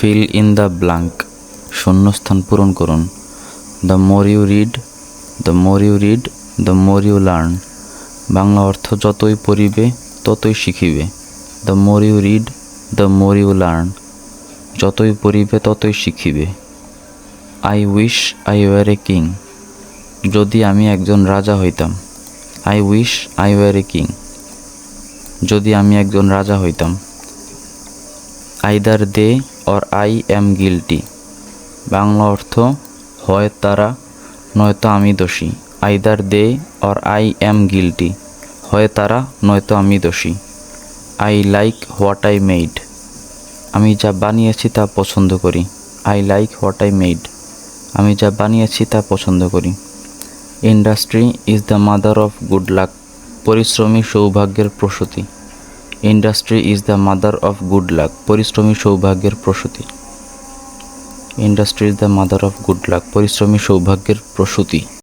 Fill in the blank. শূন্যস্থান পূরণ করুন। The more you read, the more you read, the more you learn. Bangla অর্থ যতই পড়িবে, ততই শিখিবে। The more you read, the more you learn. যতই পড়িবে, ততই শিখিবে। I wish I were a king. যদি আমি একজন রাজা হইতাম, I wish I were a king. যদি আমি একজন রাজা হইতাম either they or I am guilty. Bangla অর্থ, হয় তারা, নয়তো আমি দোষী। Either they or I am guilty, হয় তারা, নয়তো আমি দোষী। I like what I made. আমি যা বানিয়েছি তা পছন্দ করি। I like what I made. আমি যা বানিয়েছি তা পছন্দ করি। Industry is the mother of good luck, পরিশ্রমী সৌভাগ্যের প্রসূতি। Industry is the mother of good luck পরিশ্রমী সৌভাগ্যের প্রসূতি। Industry is the mother of good luck পরিশ্রমী সৌভাগ্যের প্রসূতি।